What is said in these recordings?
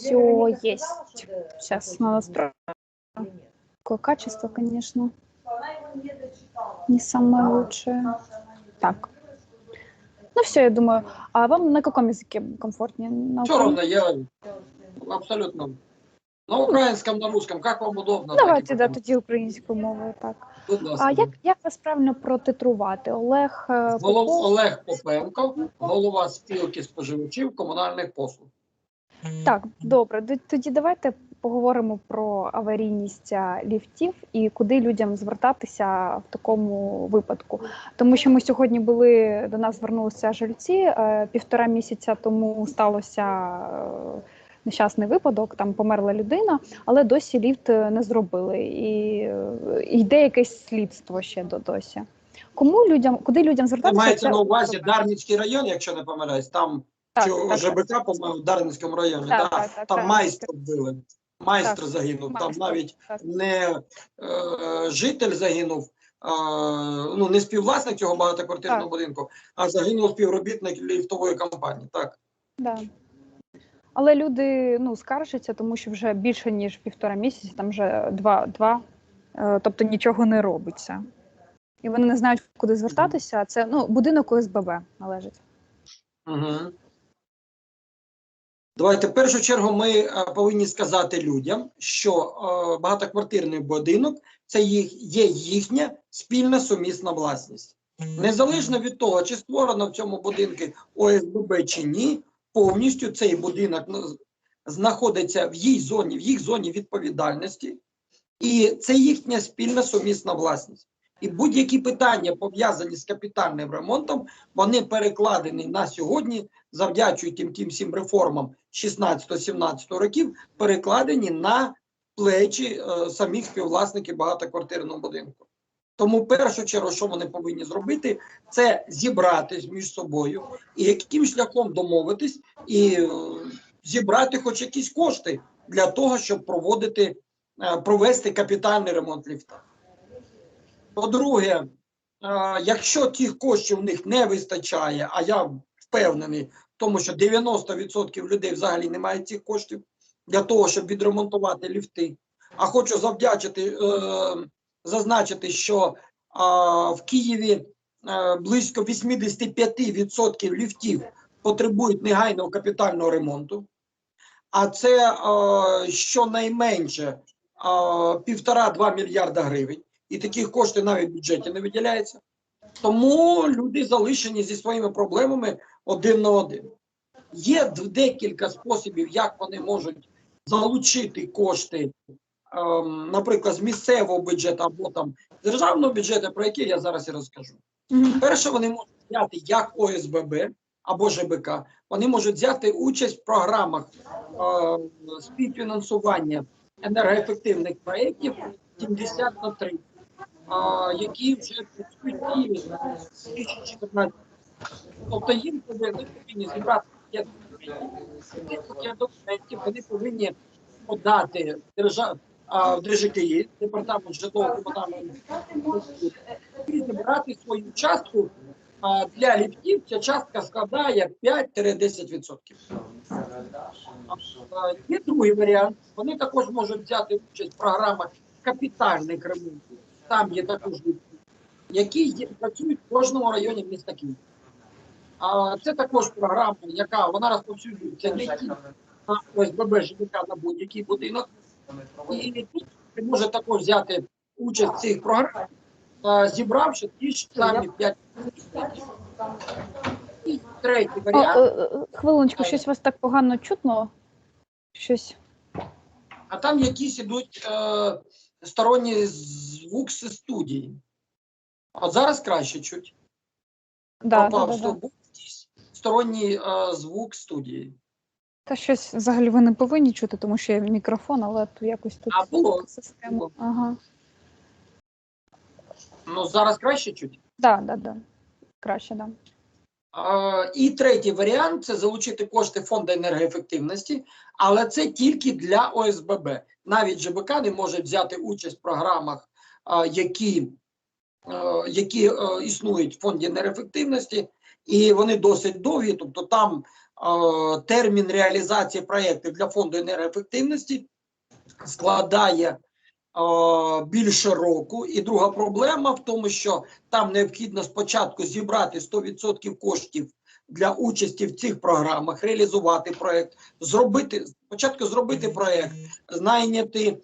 все есть. Сейчас на настрой. Такое качество, конечно, не самое лучшее. Так. Ну все, я думаю. А вам на каком языке комфортнее? На Все равно, я абсолютно на українському, на русском, як вам удобно. Давайте, да, тоді українською мовою, так. А як, як вас правильно протитрувати? Олег е. Попов? Олег Попенко, голова спілки споживачів комунальних послуг. Так, добре. Тоді давайте поговоримо про аварійність ліфтів і куди людям звертатися в такому випадку. Тому що ми сьогодні були до нас звернулися жильці. е, Півтора місяця тому сталося е, нещасний випадок. Там померла людина, але досі ліфт е, не зробили. І йде якесь слідство ще до досі. Кому людям, куди людям Це звертатися? мається на увазі Дарницький район, якщо не помиляюсь, там Так, що так, ЖБК, по-моєму, в Дарницькому районі. Так, так, так, там так. майстер. Майстер Так, загинув. Там навіть так. не е, житель загинув, а, ну не співвласник цього багатоквартирного Так. будинку, а загинув співробітник ліфтової компанії. Так. Да. Але люди ну, скаржаться, тому що вже більше ніж півтора місяці, там вже два, два е, тобто нічого не робиться. І вони не знають, куди звертатися. Це ну, будинок ОСББ належить. Угу. Давайте в першу чергу ми е, повинні сказати людям, що е, багатоквартирний будинок це їх, є їхня спільна сумісна власність. Незалежно від того, чи створено в цьому будинку ОСББ чи ні, повністю цей будинок знаходиться в їх зоні, в їх зоні відповідальності, і це їхня спільна сумісна власність. І будь-які питання пов'язані з капітальним ремонтом, вони перекладені на сьогодні, завдячують тим тим всім реформам 16-17 років, перекладені на плечі е, самих співвласників багатоквартирного будинку. Тому першу чергу, що вони повинні зробити, це зібратись між собою і яким шляхом домовитись і е, зібрати хоч якісь кошти для того, щоб проводити е, провести капітальний ремонт ліфта. По-друге, е, якщо тих коштів у них не вистачає, а я впевнений в тому, що 90% людей взагалі не мають цих коштів для того, щоб відремонтувати ліфти. А хочу завдячити, е, зазначити, що в Києві е, близько 85% ліфтів потребують негайного капітального ремонту. А це щонайменше півтора-два мільярда гривень. І таких коштів навіть в бюджеті не виділяється. Тому люди залишені зі своїми проблемами один на один. Є декілька способів, як вони можуть залучити кошти, ем, наприклад, з місцевого бюджету або там з державного бюджету, про які я зараз і розкажу. Перше, вони можуть взяти як ОСББ або ЖБК, вони можуть взяти участь в програмах е, співфінансування енергоефективних проєктів 70 на 3, е, які вже працюють Києві з 2014. Тобто їм повинні, повинні зібрати пакет документів. Вони повинні подати держав, ДЖКІ, департамент житлового комунального і зібрати свою частку а, для ліфтів. Ця частка складає 5-10%. Є другий варіант. Вони також можуть взяти участь в програмах капітальних ремонтів. Там є також ліфти, які є, працюють в кожному районі міста Києва. А це також програма, яка вона розповсюджується не тільки на ОСББ ЖК на будь-який будинок. І тут може також взяти участь в цих програмах, зібравши ті ж самі 5 І третій варіант. хвилиночку, щось вас так погано чутно. Щось. А там якісь ідуть е, сторонні звуки студії. От зараз краще чуть. Да, да, да, що да. був якийсь сторонній е, звук студії. Та щось взагалі ви не повинні чути, тому що є мікрофон, але тут якось тут А було. система. Було. Ага. Ну зараз краще чуть. Да, да, да. Краще, да. І третій варіант це залучити кошти фонду енергоефективності, але це тільки для ОСББ. Навіть ЖБК не може взяти участь в програмах, які, які існують в фонді енергоефективності, і вони досить довгі. Тобто там термін реалізації проєктів для фонду енергоефективності складає більше року. І друга проблема в тому, що там необхідно спочатку зібрати 100% коштів для участі в цих програмах, реалізувати проєкт, зробити спочатку зробити проєкт, знайняти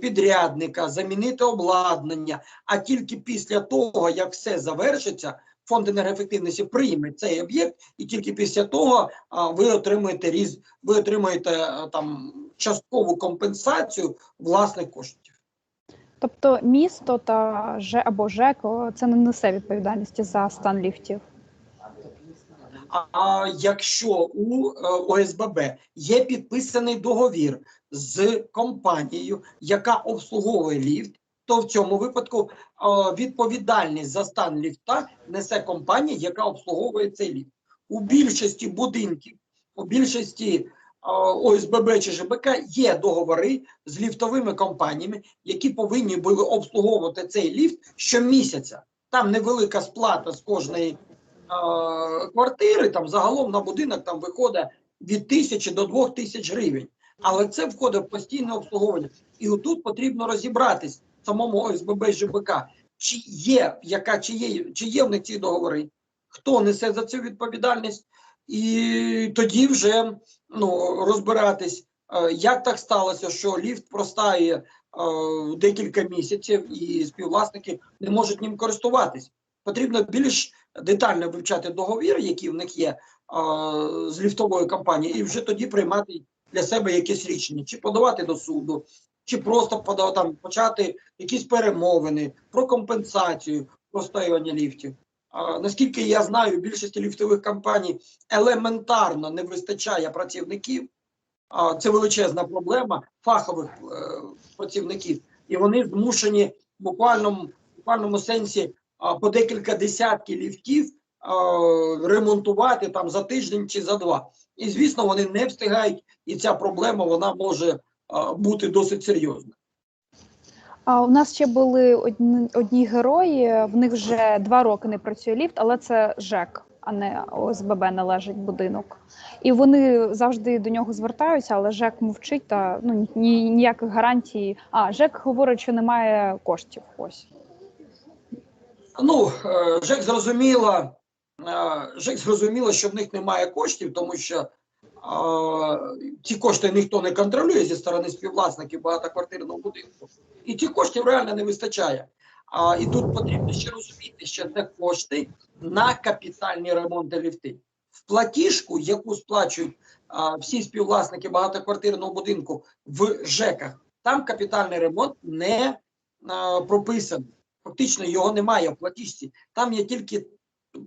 підрядника, замінити обладнання. А тільки після того, як все завершиться, фонд енергоефективності прийме цей об'єкт, і тільки після того ви отримуєте різ, ви отримуєте е, там часткову компенсацію власних коштів. Тобто місто та Ж або ЖЕК це не несе відповідальності за стан ліфтів. А, якщо у е, ОСББ є підписаний договір з компанією, яка обслуговує ліфт, то в цьому випадку е, відповідальність за стан ліфта несе компанія, яка обслуговує цей ліфт. У більшості будинків, у більшості ОСББ чи ЖБК є договори з ліфтовими компаніями, які повинні були обслуговувати цей ліфт щомісяця. Там невелика сплата з кожної е, квартири, там загалом на будинок там виходить від тисячі до двох тисяч гривень. Але це входить в постійне обслуговування. І отут потрібно розібратись самому ОСББ ЖБК, чи є, яка, чи є, чи є в них ці договори, хто несе за цю відповідальність, і тоді вже ну, розбиратись, е, як так сталося, що ліфт простає е, декілька місяців і співвласники не можуть ним користуватись. Потрібно більш детально вивчати договір, який в них є е, з ліфтовою компанією, і вже тоді приймати для себе якесь рішення, чи подавати до суду, чи просто подав, там, почати якісь перемовини про компенсацію простоювання ліфтів. Наскільки я знаю, більшості ліфтових компаній елементарно не вистачає працівників. Це величезна проблема фахових е, працівників, і вони змушені в буквальному, буквальному сенсі по декілька десятків ліфтів ремонтувати там за тиждень чи за два. І звісно, вони не встигають, і ця проблема вона може бути досить серйозна. А у нас ще були одні, одні герої. В них вже два роки не працює ліфт, але це ЖЕК, а не ОСББ належить будинок. І вони завжди до нього звертаються, але ЖЕК мовчить та ну ні, ніяких гарантій. А ЖЕК говорить, що немає коштів. Ось Ну, е, ЖЕК зрозуміло, е, ЖЕК зрозуміло, що в них немає коштів, тому що ці кошти ніхто не контролює зі сторони співвласників багатоквартирного будинку. І цих коштів реально не вистачає. А, і тут потрібно ще розуміти, що це кошти на капітальні ремонти ліфти. В платіжку, яку сплачують а, всі співвласники багатоквартирного будинку в ЖЕКах, там капітальний ремонт не а, прописаний. Фактично його немає в платіжці. Там є тільки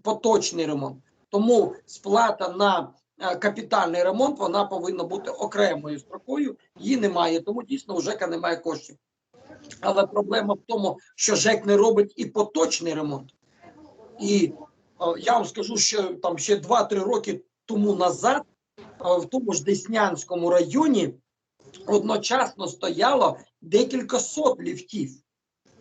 поточний ремонт. Тому сплата на капітальний ремонт вона повинна бути окремою строкою. Її немає, тому дійсно у ЖЕКа немає коштів. Але проблема в тому, що ЖЕК не робить і поточний ремонт. І е, я вам скажу, що там ще 2-3 роки тому назад е, в тому ж Деснянському районі одночасно стояло декілька сот ліфтів.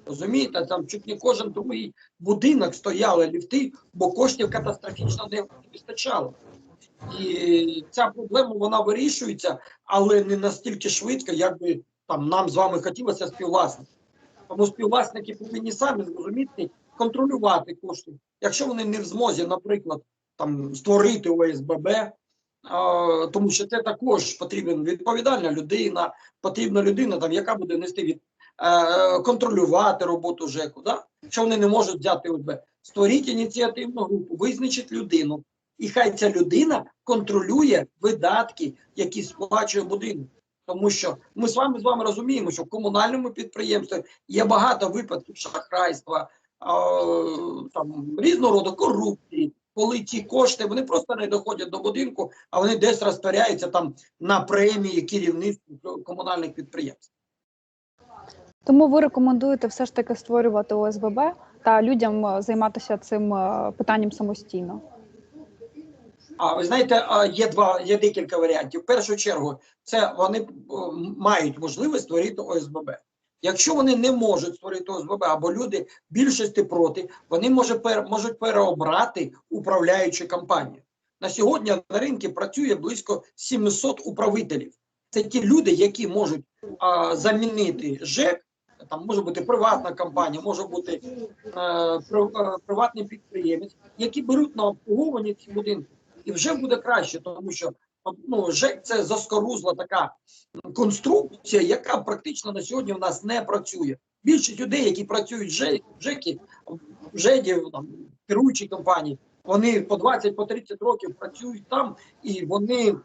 Розумієте, там чуть не кожен другий будинок стояли ліфти, бо коштів катастрофічно не вистачало. І ця проблема вона вирішується, але не настільки швидко, як би там нам з вами хотілося співвласники. Тому співвласники повинні самі зрозуміти, контролювати кошти. Якщо вони не в змозі, наприклад, там створити ОСББ, тому що це також потрібна відповідальна людина, потрібна людина, там, яка буде нести від е, контролювати роботу ЖЕКу. Да? Якщо вони не можуть взяти ОСБ, створіть ініціативну групу, визначить людину, і хай ця людина контролює видатки, які сплачує будинок. Тому що ми з вами з вами розуміємо, що в комунальному підприємстві є багато випадків шахрайства, а, там різного роду корупції, коли ці кошти вони просто не доходять до будинку, а вони десь розтворяються там на премії керівництву комунальних підприємств. тому ви рекомендуєте все ж таки створювати ОСББ та людям е, займатися цим е, питанням самостійно. А ви знаєте, є два, є декілька варіантів. В першу чергу, це вони е, мають можливість створити ОСББ. Якщо вони не можуть створити ОСББ, або люди більшості проти, вони може, пер, можуть переобрати управляючу компанію. На сьогодні на ринку працює близько 700 управителів. Це ті люди, які можуть а, замінити ЖЕК. Там може бути приватна компанія, може бути е, е, приватний підприємець, які беруть на обслуговування ці будинки. І вже буде краще, тому що ну, ЖЕК це заскорузла така конструкція, яка практично на сьогодні в нас не працює. Більшість людей, які працюють в ЖЕК, в ЖЕКі, в ЖЕДі, там, керуючі компанії, вони по 20 по 30 років працюють там і вони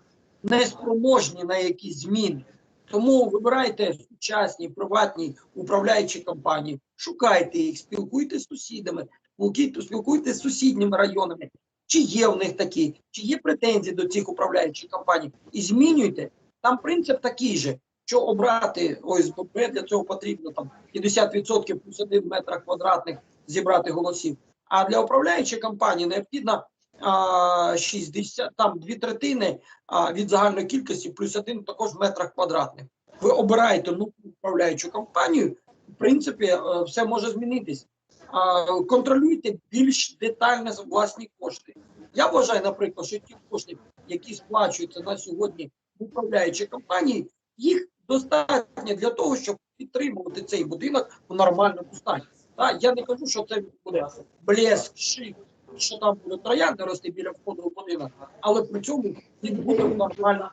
не спроможні на якісь зміни. Тому вибирайте сучасні приватні управляючі компанії, шукайте їх, спілкуйтесь з сусідами, спілкуйте- спілкуйтесь з сусідніми районами, чи є в них такі, чи є претензії до цих управляючих компаній, і змінюйте. Там принцип такий же, що обрати ОСББ, для цього потрібно там 50% плюс 1 метр квадратних зібрати голосів. А для управляючої компанії необхідно а, 60, там дві третини а, від загальної кількості, плюс один також в метрах квадратних. Ви обираєте нову управляючу компанію, в принципі, е, все може змінитись. Контролюйте більш детально власні кошти. Я вважаю, наприклад, що ті кошти, які сплачуються на сьогодні в управляючій компанії, їх достатньо для того, щоб підтримувати цей будинок у нормальному стані. Так, я не кажу, що це буде блеск, шик, що там буде троянди рости біля входу в будинок, але при цьому він буде нормально.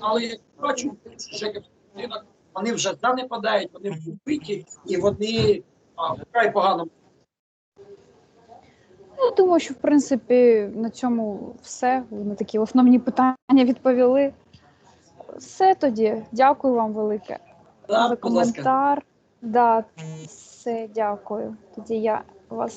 Але я бачу, що будинок, вони вже занепадають, вони вбиті і вони а, вкрай погано. Ну, думаю, що в принципі на цьому все. Ви на такі основні питання відповіли. Все тоді. Дякую вам велике Да, за коментар. Да, все, дякую. Тоді я вас